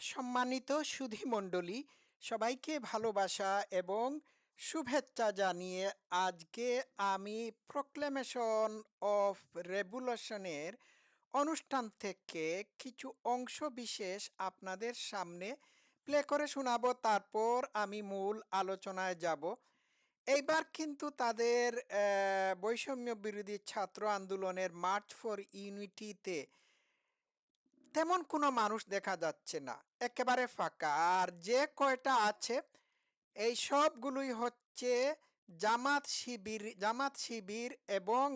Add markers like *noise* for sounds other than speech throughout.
সম্মানিত সুধী মণ্ডলী, সবাইকে ভালোবাসা এবং শুভেচ্ছা জানিয়ে আজকে আমি প্রোক্লেমেশন অফ রেভুলেশনের অনুষ্ঠান থেকে কিছু অংশ বিশেষ আপনাদের সামনে প্লে করে শোনাবো। তারপর আমি মূল আলোচনায় যাব। এইবার কিন্তু তাদের বৈষম্য বিরোধী ছাত্র আন্দোলনের মার্চ ফর ইউনিটিতে তেমন কোনো মানুষ দেখা যাচ্ছে না। একেবারে ফাঁকা। আর যে কয়টা আছে, এই সবগুলোই হচ্ছে জামাত শিবির জামাত শিবির এবং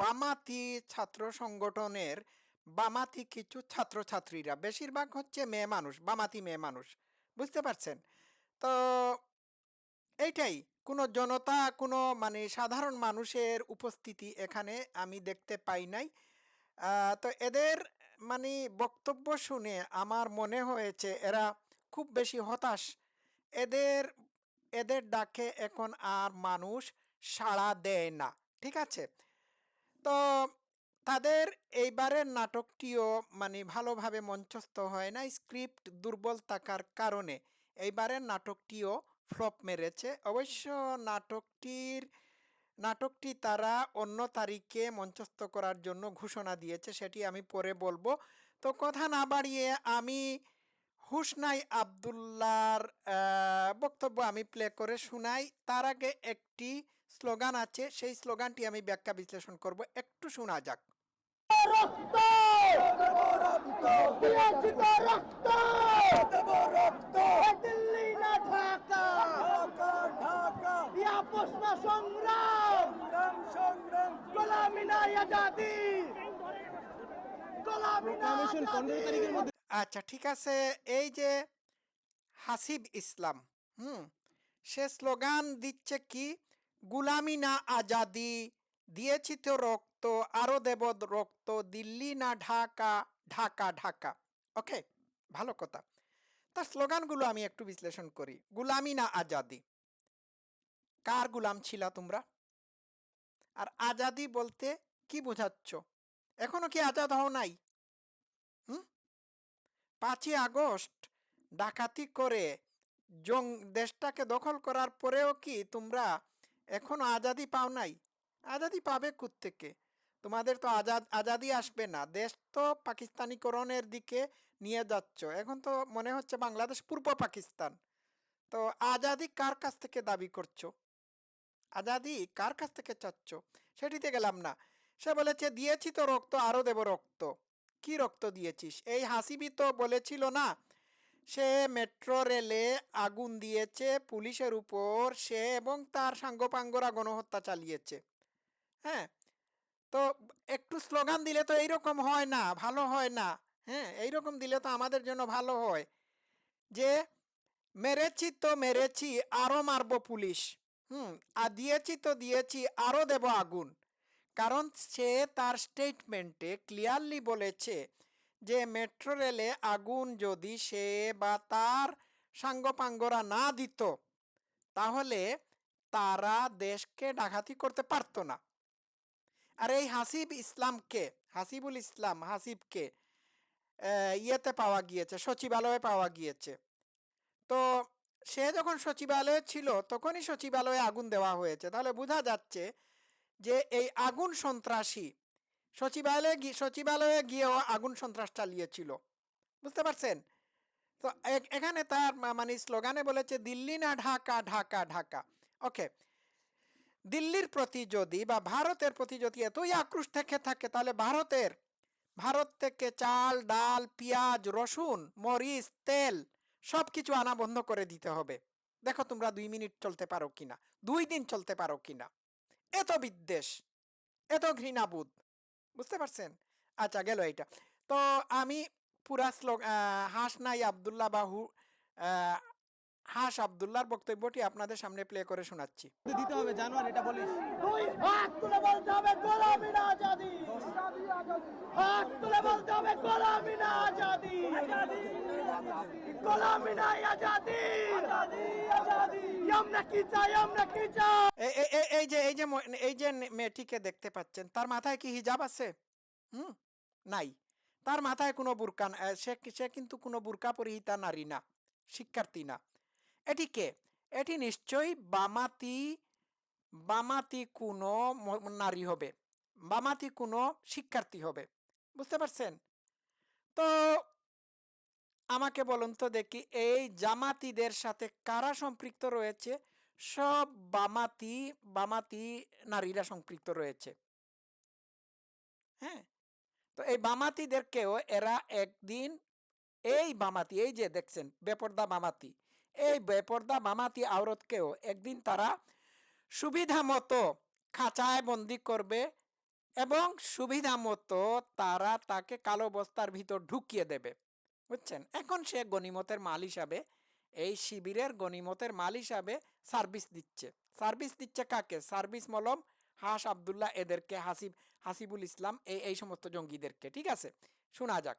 বামাতি ছাত্র সংগঠনের বামাতি কিছু ছাত্রছাত্রীরা। বেশিরভাগ হচ্ছে মেয়ে মানুষ, বামাতি মেয়ে মানুষ। বুঝতে পারছেন? তো এইটাই। কোনো জনতা, কোনো মানে সাধারণ মানুষের উপস্থিতি এখানে আমি দেখতে পাই নাই। তো এদের মানে বক্তব্য শুনে আমার মনে হয়েছে এরা খুব বেশি হতাশ। এদের এদের ডাকে এখন আর মানুষ সাড়া দেয় না, ঠিক আছে? তো তাদের এইবারের নাটকটিও মানে ভালোভাবে মঞ্চস্থ হয় না স্ক্রিপ্ট দুর্বল থাকার কারণে। এইবারের নাটকটিও ফ্লপ মেরেছে। অবশ্য নাটকটির নাটকটি তারা অন্য তারিখে মঞ্চস্থ করার জন্য ঘোষণা দিয়েছে সেটি আমি পরে বলব। তো কথা না বাড়িয়ে আমি হুসনাই আবদুল্লার বক্তব্য আমি প্লে করে শোনাই। তার আগে একটি স্লোগান আছে সেই স্লোগানটি আমি ব্যাখ্যা বিশ্লেষণ করব। একটু শোনা যাক। রক্ত! রক্ত রক্ত! দিল্লি না ঢাকা। ঢাকা সংগ্রাম আচ্ছা ঠিক আছে। এই যে হাসিব ইসলাম হুম সে স্লোগান দিচ্ছে কি? গুলামি না আজাদি দিয়েছি তো রক্ত আরও দেব রক্ত দিল্লি না ঢাকা ঢাকা ঢাকা। ওকে ভালো কথা। তার স্লোগানগুলো আমি একটু বিশ্লেষণ করি। গুলামি না আজাদি। কার গুলাম ছিলা তোমরা? আর আজাদি বলতে কি বোঝাচ্ছ? এখনও কি আজাদ হও নাই? হুম? পাঁচই আগস্ট, ডাকাতি করে জং, দেশটাকে দখল করার পরেও কি তোমরা এখনও আজাদি পাও নাই? আজাদি পাবে থেকে তোমাদের তো আজাদ, আজাদি আসবে না। দেশ তো পাকিস্তানিকরণের দিকে নিয়ে যাচ্ছ। এখন তো মনে হচ্ছে বাংলাদেশ পূর্ব পাকিস্তান। তো আজাদি কার কাছ থেকে দাবি করছ? আজাদি কার কাছ থেকে চাচ্ছ? সেটিতে গেলাম না। সে বলেছে, দিয়েছি তো রক্ত, আরও দেব রক্ত। কি রক্ত দিয়েছিস? এই হাসিবি তো বলেছিল না। সে মেট্রো রেলে আগুন দিয়েছে, পুলিশের উপর সে এবং তার সাঙ্গপাঙ্গরা গণহত্যা চালিয়েছে। হ্যাঁ তো একটু স্লোগান দিলে তো এইরকম হয় না, ভালো হয় না। হ্যাঁ এইরকম দিলে তো আমাদের জন্য ভালো হয়। যে, মেরেছি তো মেরেছি, আরও মারবো পুলিশ। হুম, আর দিয়েছি তো দিয়েছি, আরও দেব আগুন। কারণ সে তার স্টেটমেন্টে ক্লিয়ারলি বলেছে যে মেট্রো রেলে আগুন যদি সে বা তার সাঙ্গপাঙ্গরা না দিত, তাহলে তারা দেশকে ডাকাতি করতে পারতো না। আর এই হাসিব ইসলামকে, হাসিবুল ইসলাম, হাসিবকে ইয়েতে পাওয়া গিয়েছে, সচিবালয়ে পাওয়া গিয়েছে। তো সে যখন সচিবালয়ে ছিল, তখনই সচিবালয়ে আগুন দেওয়া হয়েছে। তাহলে বোঝা যাচ্ছে যে এই আগুন সন্ত্রাসী সচিবালয়ে সচিবালয়ে গিয়েও আগুন সন্ত্রাস চালিয়েছিল। বুঝতে পারছেন? তো এখানে তার মানে স্লোগানে বলেছে, দিল্লি না ঢাকা ঢাকা ঢাকা। ওকে দিল্লির প্রতি যদি বা ভারতের প্রতি যদি এতই আক্রোশ থেকে থাকে, তাহলে ভারতের, ভারত থেকে চাল, ডাল, পেঁয়াজ, রসুন, মরিচ, তেল সব কিছু আনা বন্ধ করে দিতে হবে। দেখো তোমরা দুই মিনিট চলতে পারো কিনা, দুই দিন চলতে পারো কিনা। এত বিদ্বেষ, এত ঘৃণাবোধ, বুঝতে পারছেন? আচ্ছা গেল এটা তো আমি পুরা শ্লোক হাস নাই আবদুল্লাহ বাহু হাস আবদুল্লাহর বক্তব্যটি আপনাদের সামনে প্লে করে শোনাচ্ছি। দিতে হবে জানোয়ার এটা বলিস। হাত তুলে বলতে হবে গোলামি না আজাদি। হাত তুলে বলতে হবে গোলামি না আজাদি। গোলামি না আজাদি। আমরা কি চাই আমরা কি চাই। এ- এ- এ- এই যে এই যে এই যে মেয়েটিকে দেখতে পাচ্ছেন তার মাথায় কি হিজাব আছে? হুম? নাই। তার মাথায় কোনো বুরকা সে সে কিন্তু কোনো বুরকা পরিহিতা নারী না শিক্ষার্থী না। এটি কে? এটি নিশ্চয়ই বামাতি বামাতি কোনো নারী হবে। বামাতি কোনো শিক্ষার্থী হবে। বুঝতে পারছেন? তো আমাকে বলুন তো দেখি, এই জামাতিদের সাথে কারা সম্পৃক্ত রয়েছে? সব বামাতি বামাতি নারীরা সম্পৃক্ত রয়েছে। হ্যাঁ? তো এই বামাতিদেরকেও এরা একদিন, এই বামাতি, এই যে দেখছেন, বেপর্দা বামাতি এই বেপর্দা বামাতি আওরতকেও একদিন তারা সুবিধা মতো খাঁচায় বন্দি করবে এবং সুবিধা মতো তারা তাকে কালো বস্তার ভিতর ঢুকিয়ে দেবে। বুঝছেন? এখন সে গনিমতের মাল হিসাবে, এই শিবিরের গনিমতের মাল হিসাবে সার্ভিস দিচ্ছে। সার্ভিস দিচ্ছে কাকে? সার্ভিস মলম হাস আবদুল্লাহ এদেরকে, হাসিব, হাসিবুল ইসলাম, এই এই সমস্ত জঙ্গিদেরকে। ঠিক আছে? শোনা যাক।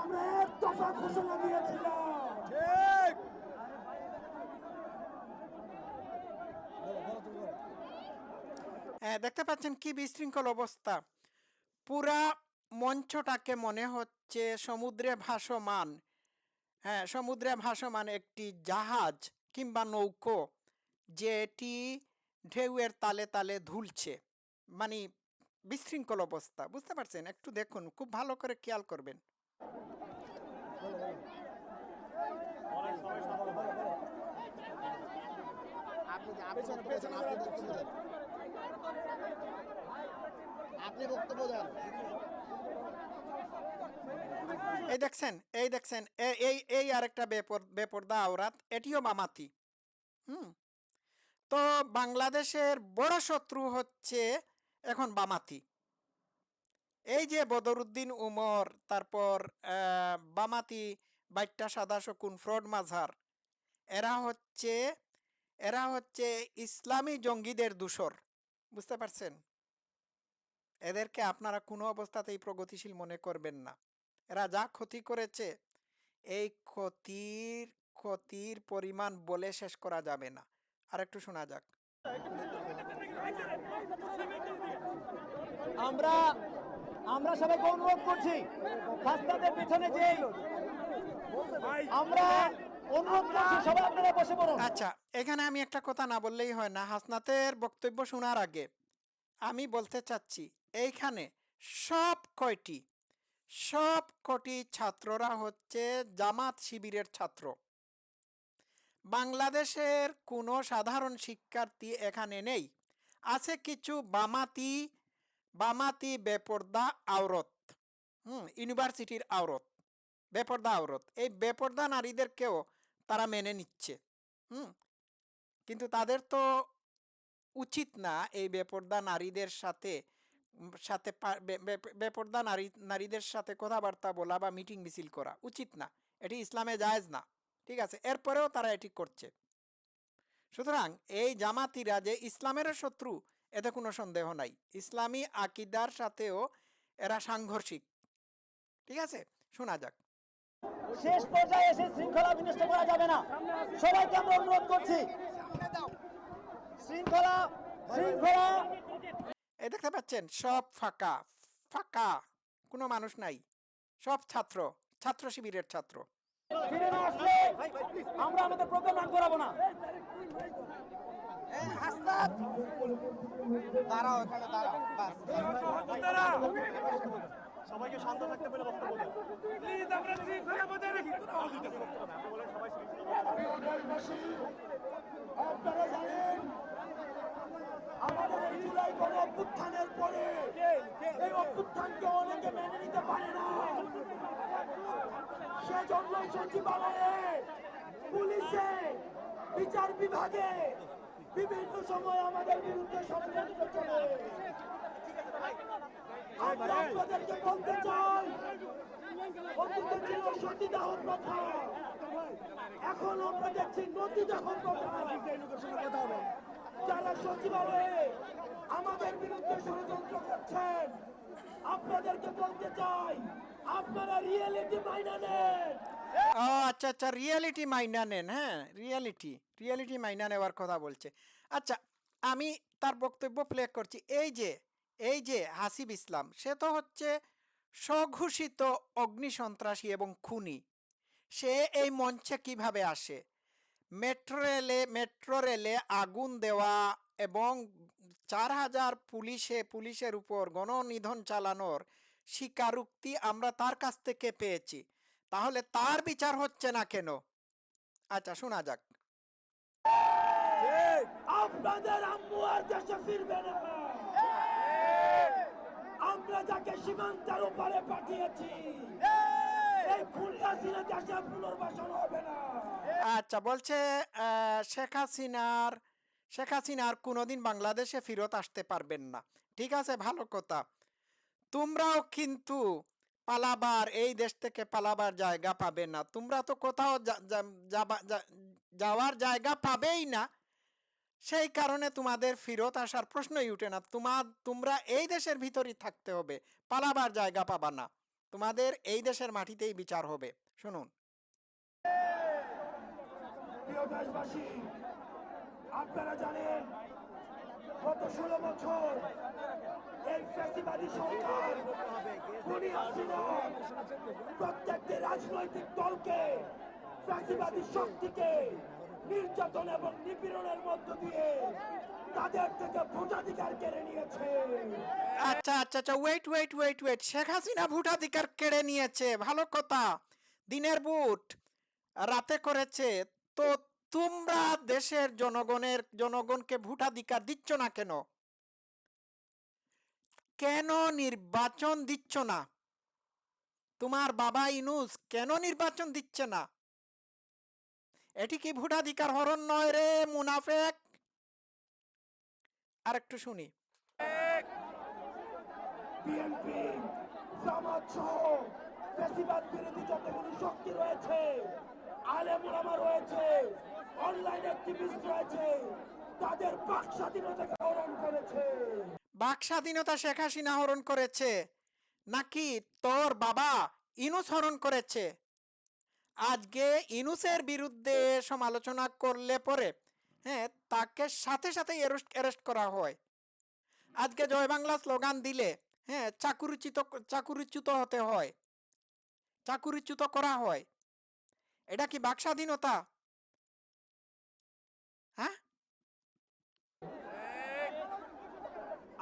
আমরা এক দফা ঘোষণা দিয়েছিলাম। হ্যাঁ, দেখতে পাচ্ছেন কি বিশৃঙ্খল অবস্থা। পুরা মঞ্চটাকে মনে হচ্ছে সমুদ্রে ভাসমান। হ্যাঁ সমুদ্রে ভাসমান একটি জাহাজ কিংবা নৌকো যেটি ঢেউয়ের তালে তালে ধুলছে। মানে বিশৃঙ্খল অবস্থা বুঝতে পারছেন? একটু দেখুন খুব ভালো করে খেয়াল করবেন। এই দেখছেন এই দেখছেন এই এই আরেকটা বেপর- বেপর্দা আওরাত, এটিও মামাতি। হুম। তো বাংলাদেশের বড় শত্রু হচ্ছে এখন বামাতি। এই যে বদরুদ্দিন উমর, তারপর বামাতি, বাইট্টা সাদা শকুন, ফ্রড মাঝার এরা হচ্ছে এরা হচ্ছে ইসলামী জঙ্গিদের দূষর, বুঝতে পারছেন? এদেরকে আপনারা কোনো অবস্থাতেই প্রগতিশীল মনে করবেন না। এরা যা ক্ষতি করেছে, এই ক্ষতির ক্ষতির পরিমাণ বলে শেষ করা যাবে না। আর একটু শোনা যাক। আমরা আমরা সবাইকে অনুরোধ করছি রাস্তাদের পিছনে যে আমরা আচ্ছা এখানে আমি একটা কথা না বললেই হয় না, হাসনাতের বক্তব্য শোনার আগে আমি বলতে চাচ্ছি, এইখানে সব কয়টি, সব কটি ছাত্ররা হচ্ছে জামাত শিবিরের ছাত্র। বাংলাদেশের কোনো সাধারণ শিক্ষার্থী এখানে নেই, আছে কিছু বামাতি বামাতি বেপর্দা আওরত। হুম, ইউনিভার্সিটির আওরত। বেপর্দা আওরত। এই বেপর্দা নারীদেরকেও তারা মেনে নিচ্ছে। হুম, কিন্তু তাদের তো উচিত না এই বেপর্দা নারীদের সাথে সাথে বেপর্দা নারী, নারীদের সাথে কথাবার্তা বলা বা মিটিং মিছিল করা উচিত না। এটি ইসলামে জায়েজ না। ঠিক আছে, এরপরেও তারা এটি করছে। সুতরাং এই জামাতিরা যে ইসলামের শত্রু এতে কোনো সন্দেহ নাই। ইসলামী আকিদার সাথেও এরা সাংঘর্ষিক। ঠিক আছে? শোনা যাক। শেষ পর্যায়ে এসে শৃঙ্খলা বিনষ্ট করা যাবে না। সবাইকে আমরা অনুরোধ করছি। শৃঙ্খলা শৃঙ্খলা। এই দেখতে পাচ্ছেন সব ফাঁকা ফাঁকা। কোনো মানুষ নাই। সব ছাত্র ছাত্র শিবিরের ছাত্র। ফিরে না আসলে আমরা আমাদের প্রোগ্রাম রান করাবো না। দাঁড়াও এখানে দাঁড়াও বাস। সবাইকে শান্ত থাকতে বলে বক্তব্য দেন। প্লিজ আমরা শৃঙ্খলা বজায় রাখি আপনারা জানেন আমাদের এই জুলাই গণ অভ্যুত্থানের পরে এই অভ্যুত্থানকে অনেকে মেনে নিতে পারে না সেজন্য সচিবালয়ে পুলিশে বিচার বিভাগে বিভিন্ন সময় আমাদের বিরুদ্ধে ষড়যন্ত্র চলে। আপনাদেরকে বলতে এখন দেখছি আমাদের বিরুদ্ধে ষড়যন্ত্র করছেন, আপনাদেরকে বলতে চাই, আপনারা রিয়েলিটি মাইনা নেন। আচ্ছা আচ্ছা রিয়েলিটি মাইনা নেন হ্যাঁ রিয়েলিটি। রিয়েলিটি মাইনা নেওয়ার কথা বলছে। আচ্ছা আমি তার বক্তব্য প্লে করছি। এই যে এই যে হাসিব ইসলাম, সে তো হচ্ছে স্বঘোষিত অগ্নিসন্ত্রাসী এবং খুনি। সে এই মঞ্চে কীভাবে আসে? মেট্রো রেলে মেট্রো রেলে আগুন দেওয়া এবং চার হাজার পুলিশে, পুলিশের উপর গণনিধন চালানোর স্বীকারোক্তি আমরা তার কাছ থেকে পেয়েছি। তাহলে তার বিচার হচ্ছে না কেন? আচ্ছা শোনা যাক। আপনাদের আম্মু আর দেশে ফিরবে না। আমরা যাকে সীমান্তের উপরে পাঠিয়েছি। এই ফুল হাসিনা দেশে পুনর্বাসন হবে না। আচ্ছা বলছে শেখ হাসিনার শেখ হাসিনার কোনোদিন বাংলাদেশে ফেরত আসতে পারবেন না। ঠিক আছে ভালো কথা। তোমরাও কিন্তু পালাবার এই দেশ থেকে পালাবার জায়গা পাবে না। তোমরা তো কোথাও যাওয়ার জায়গা পাবেই না। সেই কারণে তোমাদের ফেরত আসার প্রশ্নই উঠে না। তোমার, তোমরা এই দেশের ভিতরই থাকতে হবে, পালাবার জায়গা পাবা না। তোমাদের এই দেশের মাটিতেই বিচার হবে। শুনুন। আপনারা জানেন গত ষোলো বছর এই ফ্যাসিবাদী সরকার প্রত্যেকটি রাজনৈতিক দলকে ফ্যাসিবাদী শক্তিকে নির্যাতন এবং নিপীড়নের মধ্য দিয়ে তাদের থেকে ভোটাধিকার কেড়ে নিয়েছে। আচ্ছা আচ্ছা আচ্ছা wait wait wait wait Sheikh Hasina ভোটাধিকার কেড়ে নিয়েছে, ভালো কথা। দিনের বুট রাতে করেছে। তো তোমরা দেশের জনগণের, জনগণকে ভোটাধিকার দিচ্ছ না কেন? কেন নির্বাচন দিচ্ছ না? তোমার বাবা ইনুস কেন নির্বাচন দিচ্ছে না? এটি কি ভোটাধিকার হরণ নয় রে মুনাফেক? আর একটু শুনি। বিএনপি জামাত সহ ফ্যাসিবাদ বিরোধী যতগুলো শক্তি রয়েছে আলেম ওলামা রয়েছে অনলাইন অ্যাক্টিভিস্ট রয়েছে তাদের বাক স্বাধীনতাকে হরণ করেছে। বাক স্বাধীনতা শেখ হাসিনা হরণ করেছে নাকি তোর বাবা ইনুস হরণ করেছে? আজকে ইনুসের বিরুদ্ধে সমালোচনা করলে পরে হ্যাঁ তাকে সাথে সাথে অ্যারেস্ট করা হয়। আজকে জয় বাংলা স্লোগান দিলে হ্যাঁ চাকুরিচ্যুত চাকুরিচ্যুত হতে হয়। চাকুরিচ্যুত করা হয়। এটা কি বাক স্বাধীনতা হ্যাঁ?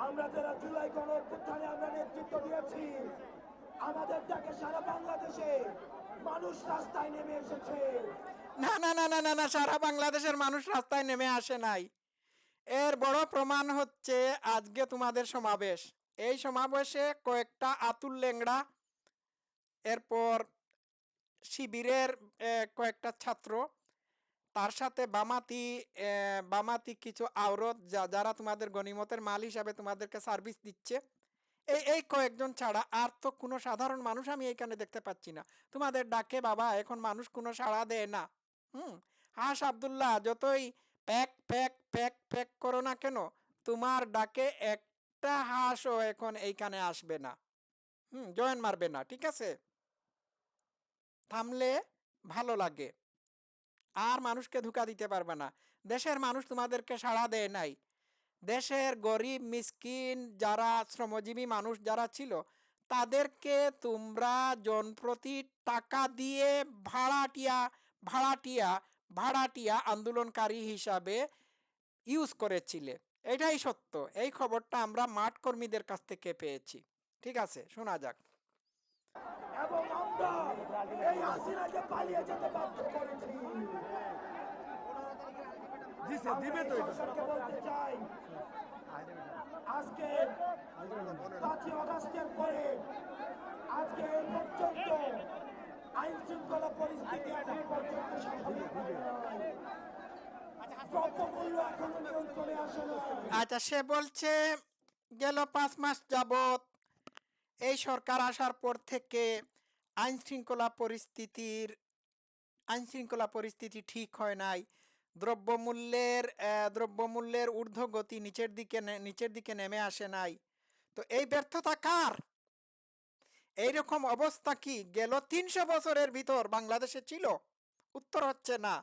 আমরা যারা জুলাই গণ আমরা নেতৃত্ব দিয়েছি, আমাদের ডাকে সারা বাংলাদেশে না না না না না না, সারা বাংলাদেশের মানুষ রাস্তায় নেমে আসে নাই। এর বড় প্রমাণ হচ্ছে আজকে তোমাদের সমাবেশ। এই সমাবেশে কয়েকটা আতুল লেংড়া এরপর শিবিরের কয়েকটা ছাত্র, তার সাথে বামাতি বামাতি কিছু আওরত, যা, যারা তোমাদের গণিমতের মাল হিসাবে তোমাদেরকে সার্ভিস দিচ্ছে। এই এই কয়েকজন ছাড়া আর তো কোনো সাধারণ মানুষ আমি এইখানে দেখতে পাচ্ছি না। তোমাদের ডাকে বাবা, এখন মানুষ কোনো সাড়া দেয় না। হুম, হাস আবদুল্লাহ, যতই প্যাক প্যাক প্যাক প্যাক করো না কেন, তোমার ডাকে একটা হাঁসও এখন এইখানে আসবে না। হুম, জয়েন মারবে না, ঠিক আছে? থামলে ভালো লাগে। আর মানুষকে ধোকা দিতে পারবে না। দেশের মানুষ তোমাদেরকে সাড়া দেয় নাই। দেশের গরিব, মিসকিন যারা শ্রমজীবী মানুষ যারা ছিল, তাদেরকে তোমরা জনপ্রতি টাকা দিয়ে ভাড়াটিয়া ভাড়াটিয়া ভাড়াটিয়া আন্দোলনকারী হিসাবে ইউজ করেছিলে। এটাই সত্য। এই খবরটা আমরা মাঠ কর্মীদের কাছ থেকে পেয়েছি। ঠিক আছে, শোনা যাক। এবং আমরা এই হাসিনাকে পালিয়ে যেতে বাধ্য করেছি। আমরা এই সরকারকে বলতে চাই। আজকে পাঁচই অগাস্টের পরে আজকে এই পর্যন্ত আইন শৃঙ্খলা পরিস্থিতি এখনও পর্যন্ত আচ্ছা সে বলছে গেল পাঁচ মাস যাবত এই সরকার আসার পর থেকে আইন শৃঙ্খলা পরিস্থিতির আইন শৃঙ্খলা পরিস্থিতি ঠিক হয় নাই। দ্রব্যমূল্যের দ্রব্যমূল্যের ঊর্ধ্বগতি নিচের দিকে নিচের দিকে নেমে আসে নাই। তো এই ব্যর্থতা কার? এইরকম অবস্থা কি? গেল তিনশো বছরের ভিতর বাংলাদেশে ছিল? উত্তর হচ্ছে না।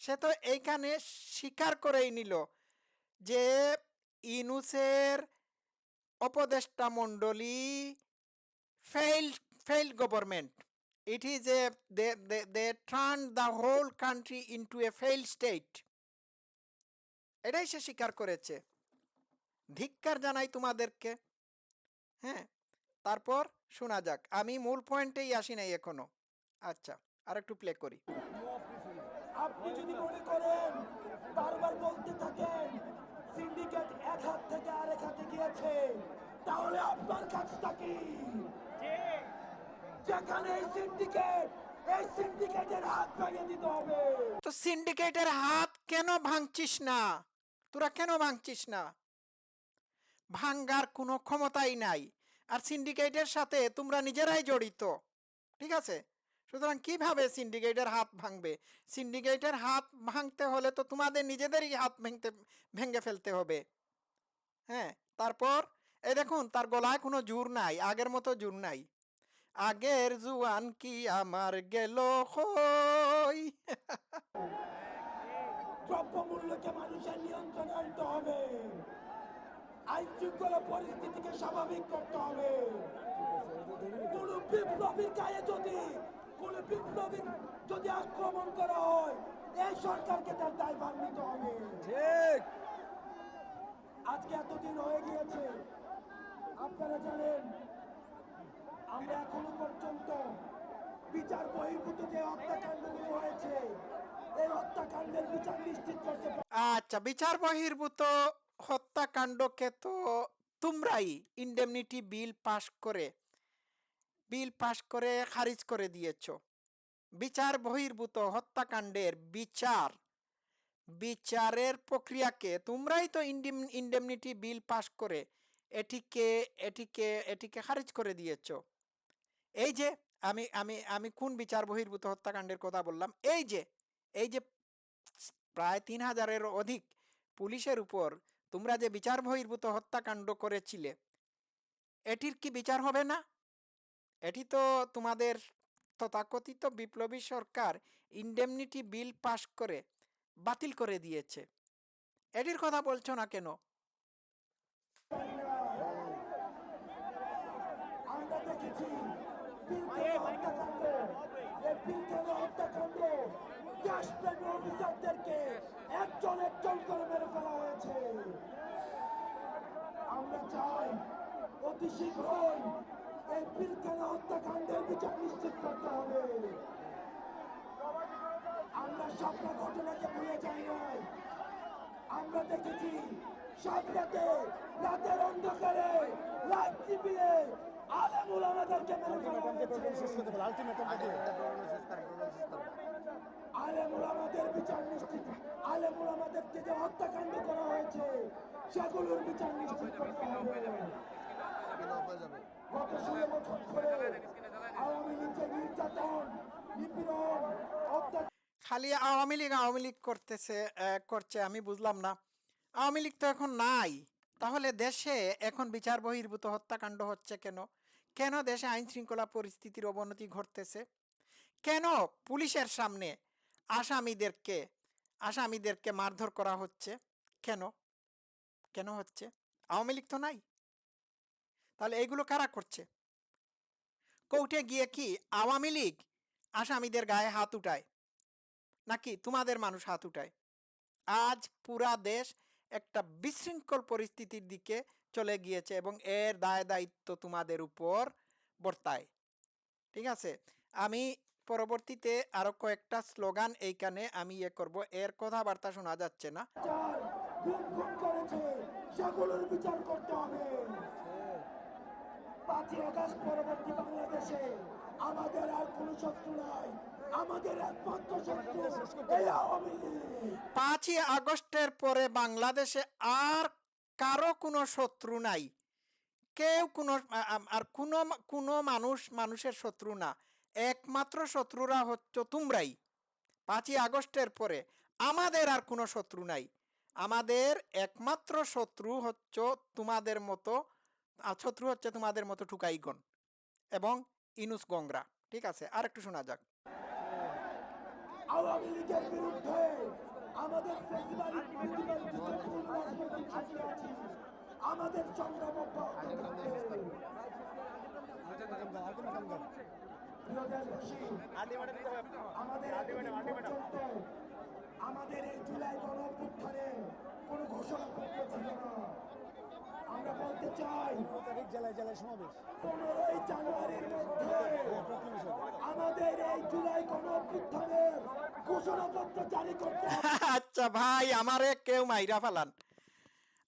সে তো এইখানে স্বীকার করেই নিল যে ইনুসের উপদেষ্টা মণ্ডলী failed failed government it is a they, they, they turned the whole country into a failed state. এটাই সে স্বীকার করেছে। ধিক্কার জানাই তোমাদেরকে। হ্যাঁ তারপর শোনা যাক। আমি মূল পয়েন্টেই আসি নাই এখনও। আচ্ছা আর একটু প্লে করি। আপনি যদি মনে করেন বারবার বলতে থাকেন সিন্ডিকেট এক হাত থেকে আরেক হাতে গিয়েছে তাহলে আপনার কাজটা কি? যেখানে এই সিন্ডিকেট এই সিন্ডিকেটের হাত ভেঙে দিতে হবে। তো সিন্ডিকেটের হাত কেন ভাঙছিস না? তোরা কেন ভাঙছিস না? ভাঙ্গার কোনো ক্ষমতাই নাই। আর সিন্ডিকেটের সাথে তোমরা নিজেরাই জড়িত। ঠিক আছে? সুতরাং কীভাবে সিন্ডিকেটের হাত ভাঙবে? সিন্ডিকেটের হাত ভাঙতে হলে তো তোমাদের নিজেদেরই হাত ভেঙতে, ভেঙে ফেলতে হবে। হ্যাঁ? তারপর? এই দেখুন, তার গলায় কোনো জোর নাই, আগের মতো জোর নাই। আগের জুয়ান কি আমার গেল হই? দ্রব্যমূল্যকে মানুষের নিয়ন্ত্রণে আনতে হবে। আইন শৃঙ্খলা পরিস্থিতিকে স্বাভাবিক করতে হবে। কোন বিপ্লবীর গায়ে যদি কোন বিপ্লবীর যদি আক্রমণ করা হয় এই সরকারকে তার দায়ভার নিতে হবে। ঠিক। আজকে এতদিন হয়ে গিয়েছে। আপনারা জানেন আমরা এখনও পর্যন্ত বিচার বহির্ভূত যে হত্যাকাণ্ডগুলো হয়েছে, এই হত্যাকাণ্ডের বিচার নিশ্চিত করতে আচ্ছা বিচার বহির্ভূত হত্যাকাণ্ডকে তো তোমরাই ইন্ডেমনিটি বিল পাশ করে বিল পাশ করে খারিজ করে দিয়েছ। বিচার বহির্ভূত হত্যাকাণ্ডের বিচার, বিচারের প্রক্রিয়াকে তোমরাই তো ইন্ডেমনিটি বিল পাশ করে, এটিকে এটিকে এটিকে খারিজ করে দিয়েছ। এই যে আমি আমি আমি কোন বিচার বহির্ভূত হত্যাকাণ্ডের কথা বললাম, এই যে এই যে প্রায় তিন হাজারের অধিক পুলিশের উপর তোমরা যে বিচার বহির্ভূত হত্যাকাণ্ড করেছিলে, এটির কি বিচার হবে না? এটি তো তোমাদের তথাকথিত বিপ্লবী সরকার ইন্ডেমনিটি বিল পাশ করে বাতিল করে দিয়েছে। এটির কথা বলছো না কেন? আমরা দেখেছি হত্যাকাণ্ড দেশপ্রেমী অফিসারদেরকে একজন একজন করে মেরে ফেলা হয়েছে আমরা চাই, অতি শীঘ্রই এই পিলখানা হত্যাকাণ্ডের বিচার নিশ্চিত করতে হবে। আমরা স্বপ্ন ঘটনাকে ভুলে যাই নাই আমরা দেখেছি সব রাতে রাতের অন্ধকারে লাইট টিভিয়ে আলেমুল আমাদেরকে মেরে ফেলা হয়েছে। আলটিমেটাম বিচার নিশ্চিত। আলেমুল আমাদেরকে যে হত্যাকাণ্ড করা হয়েছে সেগুলোর বিচার নিশ্চিত করতে হবে। গত ষোলো বছর ধরে আওয়ামী লীগের নির্যাতন নিপীড়ন অত্যাচার। খালি আওয়ামী লীগ আওয়ামী লীগ করতেছে করছে আমি বুঝলাম না। আওয়ামী লীগ তো এখন নাই। তাহলে দেশে এখন বিচার বহির্ভূত হত্যাকাণ্ড হচ্ছে কেন? কেন দেশে আইন শৃঙ্খলা পরিস্থিতির অবনতি ঘটতেছে? কেন পুলিশের সামনে আসামিদেরকে আসামিদেরকে মারধর করা হচ্ছে? কেন? কেন হচ্ছে? আওয়ামী লীগ তো নাই। তাহলে এইগুলো কারা করছে? কোর্টে গিয়ে কি আওয়ামী লীগ আসামিদের গায়ে হাত উঠায়? নাকি তোমাদের মানুষ হাত উঠায়? আজ পুরা দেশ একটা বিশৃঙ্খল পরিস্থিতির দিকে চলে গিয়েছে এবং এর দায় দায়িত্ব তোমাদের উপর বর্তায়। ঠিক আছে? আমি পরবর্তীতে আরও কয়েকটা স্লোগান এইখানে আমি ইয়ে করব। এর কথাবার্তা শোনা যাচ্ছে না। গুম খুন করেছে। সেগুলোর বিচার করতে হবে। পাঁচই আগস্ট পরবর্তী বাংলাদেশে আমাদের আর কোনো শত্রু নাই। আমাদের একমাত্র শত্রু এই আওয়ামী লীগ। পাঁচই আগস্টের পরে বাংলাদেশে আর কারও কোনো শত্রু নাই। কেউ কোনো আর কোনো কোনো মানুষ, মানুষের শত্রু না। একমাত্র শত্রুরা হচ্ছে তোমরাই। পাঁচই আগস্টের পরে আমাদের আর কোনো শত্রু নাই। আমাদের একমাত্র শত্রু হচ্ছে তোমাদের মতো শত্রু হচ্ছে তোমাদের মতো ঠুকাইগণ এবং ইনুস গংরা। ঠিক আছে আর একটু শোনা যাক। আওয়ামী লীগের বিরুদ্ধে আমাদের শক্তি আছে। আমাদের সংগ্রাম আমাদের এই জুলাই গণ অভ্যুত্থানে কোনো ঘোষণাপত্র ছিল না। আমরা বলতে চাই জেলায় জেলায় সমাবেশ। পনেরোই জানুয়ারির মধ্যে আমাদের এই জুলাই গণ অভ্যুত্থানের আচ্ছা ভাই, আমারে কেউ মাইরা ফালান।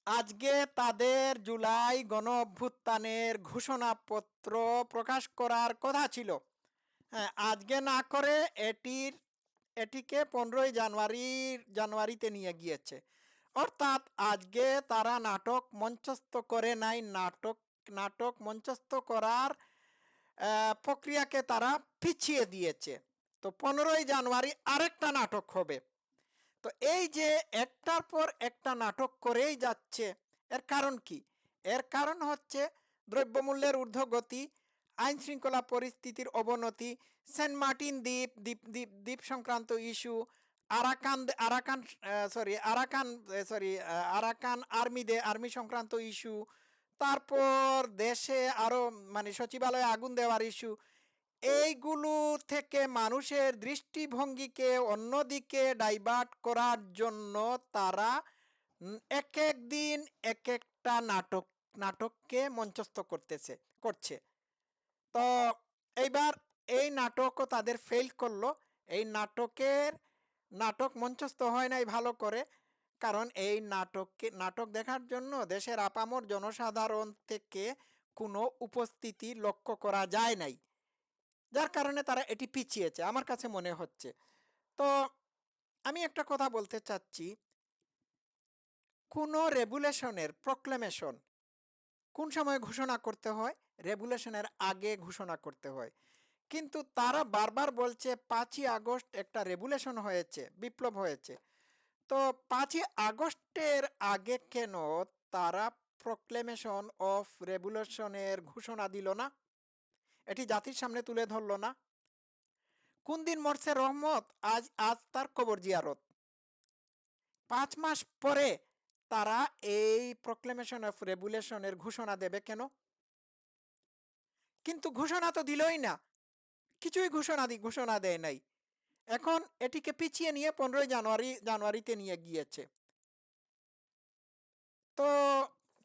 আজকে তাদের জুলাই গণ অভ্যুত্থানের ঘোষণাপত্র প্রকাশ করার কথা ছিল। হ্যাঁ আজকে না করে এটির এটিকে পনেরোই জানুয়ারির জানুয়ারিতে নিয়ে গিয়েছে। অর্থাৎ আজকে তারা নাটক মঞ্চস্থ করে নাই, নাটক নাটক মঞ্চস্থ করার প্রক্রিয়াকে তারা পিছিয়ে দিয়েছে। তো পনেরোই জানুয়ারি আরেকটা নাটক হবে। তো এই যে একটার পর একটা নাটক করেই যাচ্ছে, এর কারণ কি? এর কারণ হচ্ছে দ্রব্যমূল্যের ঊর্ধ্বগতি আইন শৃঙ্খলা পরিস্থিতির অবনতি, সেন্ট মার্টিন দ্বীপ দ্বীপ দ্বীপ দ্বীপ সংক্রান্ত issue, Arakan Arakan sorry Arakan sorry Arakan আর্মিদে army সংক্রান্ত ইস্যু, তারপর দেশে আরও মানে সচিবালয়ে আগুন দেওয়ার ইস্যু এইগুলো থেকে মানুষের দৃষ্টিভঙ্গিকে অন্যদিকে ডাইভার্ট করার জন্য তারা এক এক দিন এক একটা নাটক, নাটককে মঞ্চস্থ করতেছে, করছে। তো এইবার এই নাটকও তাদের ফেল করল। এই নাটকের, নাটক মঞ্চস্থ হয় নাই ভালো করে, কারণ এই নাটককে, নাটক দেখার জন্য দেশের আপামর জনসাধারণ থেকে কোনো উপস্থিতি লক্ষ্য করা যায় নাই। যার কারণে তারা এটি পিছিয়েছে, আমার কাছে মনে হচ্ছে। তো আমি একটা কথা বলতে চাচ্ছি। কোনো রেগুলেশনের প্রক্লেমেশন কোন সময় ঘোষণা করতে হয়? রেগুলেশনের আগে ঘোষণা করতে হয়। কিন্তু তারা বারবার বলছে পাঁচই আগস্ট একটা রেগুলেশন হয়েছে, বিপ্লব হয়েছে। তো পাঁচই আগস্টের আগে কেন তারা প্রক্লেমেশন অফ রেগুলেশনের ঘোষণা দিল না? এটি জাতির সামনে তুলে ধরলো না। কোন দিন মরছে রহমত, আজ আজ তার কবর জিয়ারত। পাঁচ মাস পরে তারা এই প্রক্লেমেশন অফ রেগুলেশনের ঘোষণা দেবে কেন? কিন্তু ঘোষণা তো দিলই না। কিছুই ঘোষণা দি, ঘোষণা দেয় নাই। এখন এটিকে পিছিয়ে নিয়ে পনেরোই জানুয়ারি, জানুয়ারিতে নিয়ে গিয়েছে। তো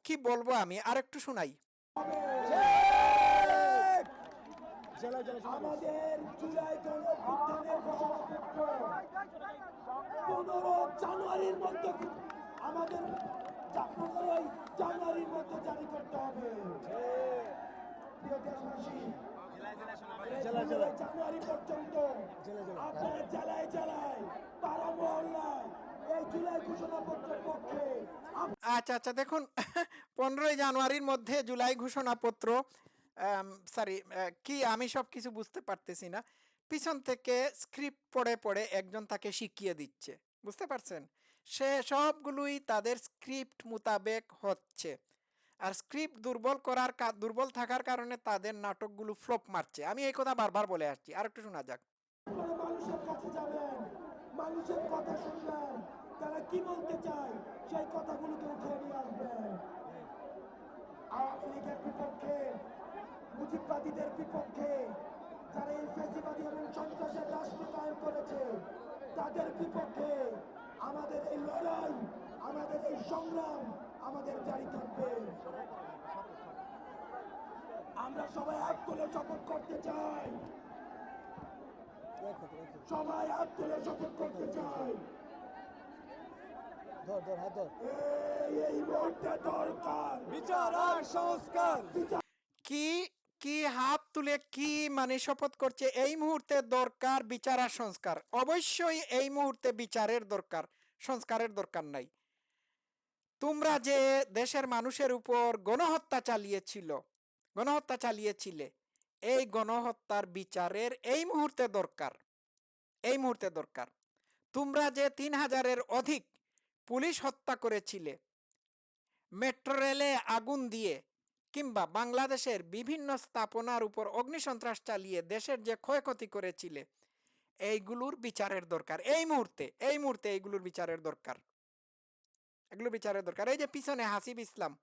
কি বলব আমি? আর একটু শোনাই। আমাদের জুলাই গণ অভ্যুত্থানের ঘোষণাপত্র পনেরো জানুয়ারির মধ্যে আমাদের পনেরোই জানুয়ারির মধ্যে জারি করতে হবে। প্রিয় দেশবাসী এই জেলায়। পনেরোই জানুয়ারি পর্যন্ত জেলায় জেলায়। আপনারা জেলায় জেলায় পাড়া মহল্লায় এই জুলাই ঘোষণাপত্রের পক্ষে আচ্ছা আচ্ছা দেখুন *laughs* পনেরোই জানুয়ারির মধ্যে জুলাই ঘোষণাপত্র সরি কি আমি সব কিছু বুঝতে পারতেছি না। পিছন থেকে স্ক্রিপ্ট পড়ে পড়ে একজন তাকে শিখিয়ে দিচ্ছে, বুঝতে পারছেন? সে সবগুলোই তাদের স্ক্রিপ্ট মোতাবেক হচ্ছে। আর স্ক্রিপ্ট দুর্বল করার দুর্বল থাকার কারণে তাদের নাটকগুলো ফ্লপ মারছে। আমি এই কথা বারবার বলে আসছি আর একটু শোনা যাক। মানুষের কাছে যাবেন, মানুষের কথা শুনবেন, তারা কি বলতে চায় সেই কথাগুলোকে নিয়ে আসবেন। আওয়ামী লীগের বিপক্ষে মুজিববাদীদের বিপক্ষে যারা এই ফেসিবাদী এবং সন্ত্রাসের রাষ্ট্র কায়েম করেছে তাদের বিপক্ষে আমাদের এই লড়াই আমাদের এই সংগ্রাম আমাদের জারি থাকবে। আমরা সবাই হাত তুলে শপথ করতে চাই। এক এক। সবাই হাত তুলে শপথ করতে চাই। ধর ধর হাত ধর। এই এই মুহূর্তে দরকার। বিচার আর সংস্কার। কি কি হাত তুলে কি মানে শপথ করছে? এই মুহূর্তে দরকার বিচার আর সংস্কার। অবশ্যই এই মুহূর্তে বিচারের দরকার, সংস্কারের দরকার নাই। তোমরা যে দেশের মানুষের উপর গণহত্যা চালিয়েছিল, গণহত্যা চালিয়েছিলে, এই গণহত্যার বিচারের এই মুহূর্তে দরকার, এই মুহূর্তে দরকার। তোমরা যে তিন হাজারের অধিক পুলিশ হত্যা করেছিলে, মেট্রো রেলে আগুন দিয়ে কিংবা বাংলাদেশের বিভিন্ন স্থাপনার উপর অগ্নিসন্ত্রাস চালিয়ে দেশের যে ক্ষয়ক্ষতি করেছিলে, এইগুলোর বিচারের দরকার। এই মুহূর্তে এই মুহূর্তে এইগুলোর বিচারের দরকার। এগুলো বিচারের দরকার। এই যে পিছনে হাসিব ইসলাম,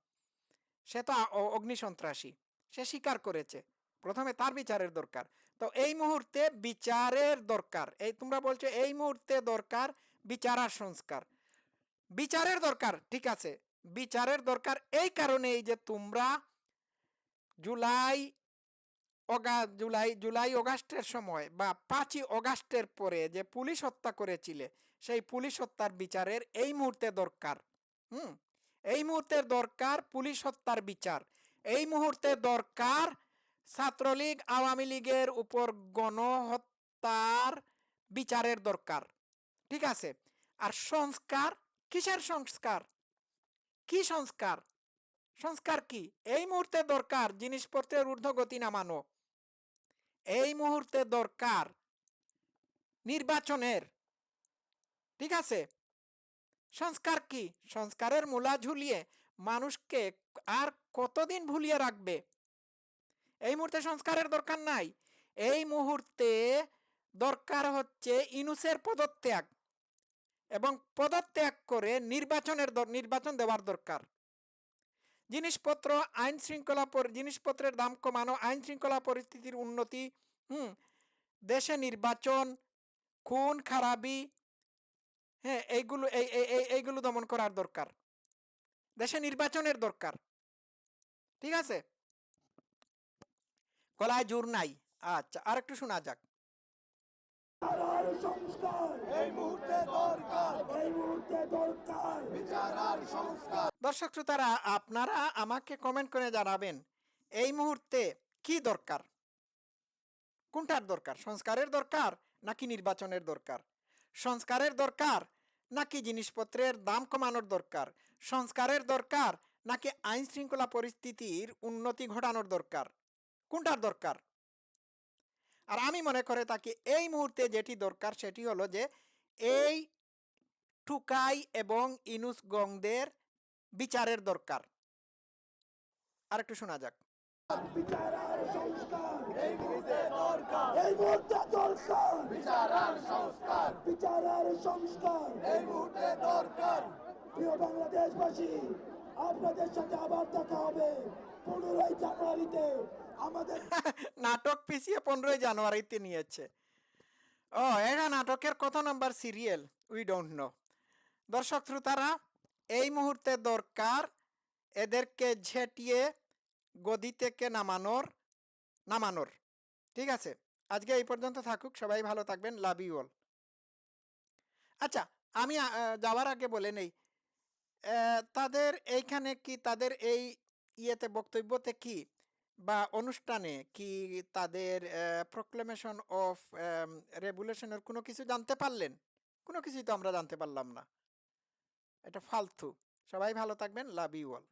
সে তো অগ্নিসন্ত্রাসী। সে স্বীকার করেছে। প্রথমে তার বিচারের দরকার। তো এই মুহূর্তে বিচারের দরকার। এই তোমরা বলছো এই মুহূর্তে দরকার বিচার আর সংস্কার। বিচারের দরকার, ঠিক আছে। বিচারের দরকার এই কারণেই যে তোমরা জুলাই অগা, জুলাই জুলাই অগাস্টের সময় বা পাঁচই অগাস্টের পরে যে পুলিশ হত্যা করেছিলে, সেই পুলিশ হত্যার বিচারের এই মুহূর্তে দরকার। হুম? এই মুহূর্তে দরকার পুলিশ হত্যার বিচার। এই মুহূর্তে দরকার ছাত্রলীগ, আওয়ামী লীগের উপর গণহত্যার বিচারের দরকার। ঠিক আছে? আর সংস্কার? কিসের সংস্কার? কি সংস্কার? সংস্কার কি? এই মুহূর্তে দরকার জিনিসপত্রের ঊর্ধ্বগতি নামানো। এই মুহূর্তে দরকার নির্বাচনের। ঠিক আছে? সংস্কার কি? সংস্কারের মূলা ঝুলিয়ে মানুষকে আর কতদিন ভুলিয়ে রাখবে? এই মুহূর্তে সংস্কারের দরকার নাই। এই মুহূর্তে দরকার হচ্ছে ইনুসের পদত্যাগ এবং পদত্যাগ করে নির্বাচনের নির্বাচন দেওয়ার দরকার। জিনিসপত্র, আইন শৃঙ্খলা জিনিসপত্রের দাম কমানো, আইন শৃঙ্খলা পরিস্থিতির উন্নতি, হুম, দেশে নির্বাচন, খুন, খারাপি হ্যাঁ এইগুলো, এই, এই- এই- এইগুলো দমন করার দরকার। দেশে নির্বাচনের দরকার। ঠিক আছে? গলায় জোর নাই। আচ্ছা আর একটু শোনা যাক। আর সংস্কার। এই মুহূর্তে দরকার। এই মুহূর্তে দরকার। বিচার আর সংস্কার। দর্শক শ্রোতারা আপনারা আমাকে কমেন্ট করে জানাবেন এই মুহূর্তে কি দরকার? কোনটার দরকার? সংস্কারের দরকার নাকি নির্বাচনের দরকার? সংস্কারের দরকার নাকি জিনিসপত্রের দাম কমানোর দরকার? সংস্কারের দরকার নাকি আইন শৃঙ্খলা পরিস্থিতির উন্নতি ঘটানোর দরকার? কোনটার দরকার? আর আমি মনে করে থাকি এই মুহূর্তে যেটি দরকার সেটি হলো যে, এই টুকাই এবং ইনুস গংদের বিচারের দরকার। আর একটু শোনা যাক। প্রিয় বাংলাদেশবাসী, আপনাদের সাথে আবার দেখা হবে পনেরোই জানুয়ারিতে। আমাদের *laughs* নাটক পিছিয়ে পনেরোই জানুয়ারিতে নিয়েছে ও এটা নাটকের কত number serial? We don't know দর্শক শ্রোতারা, এই মুহূর্তে দরকার এদেরকে ঝেঁটিয়ে গদি থেকে নামানোর নামানোর। ঠিক আছে? আজকে এই পর্যন্ত থাকুক, সবাই ভালো থাকবেন লাভ ইউ অল আচ্ছা আমি যাওয়ার আগে বলে নেই তাদের এইখানে কি, তাদের এই ইয়েতে, বক্তব্যতে কি বা অনুষ্ঠানে কি তাদের প্রক্লেমেশন অফ রেভুলেশনের কোনো কিছু জানতে পারলেন? কোনো কিছুই তো আমরা জানতে পারলাম না। এটা ফালতু। সবাই ভালো থাকবেন। Love you all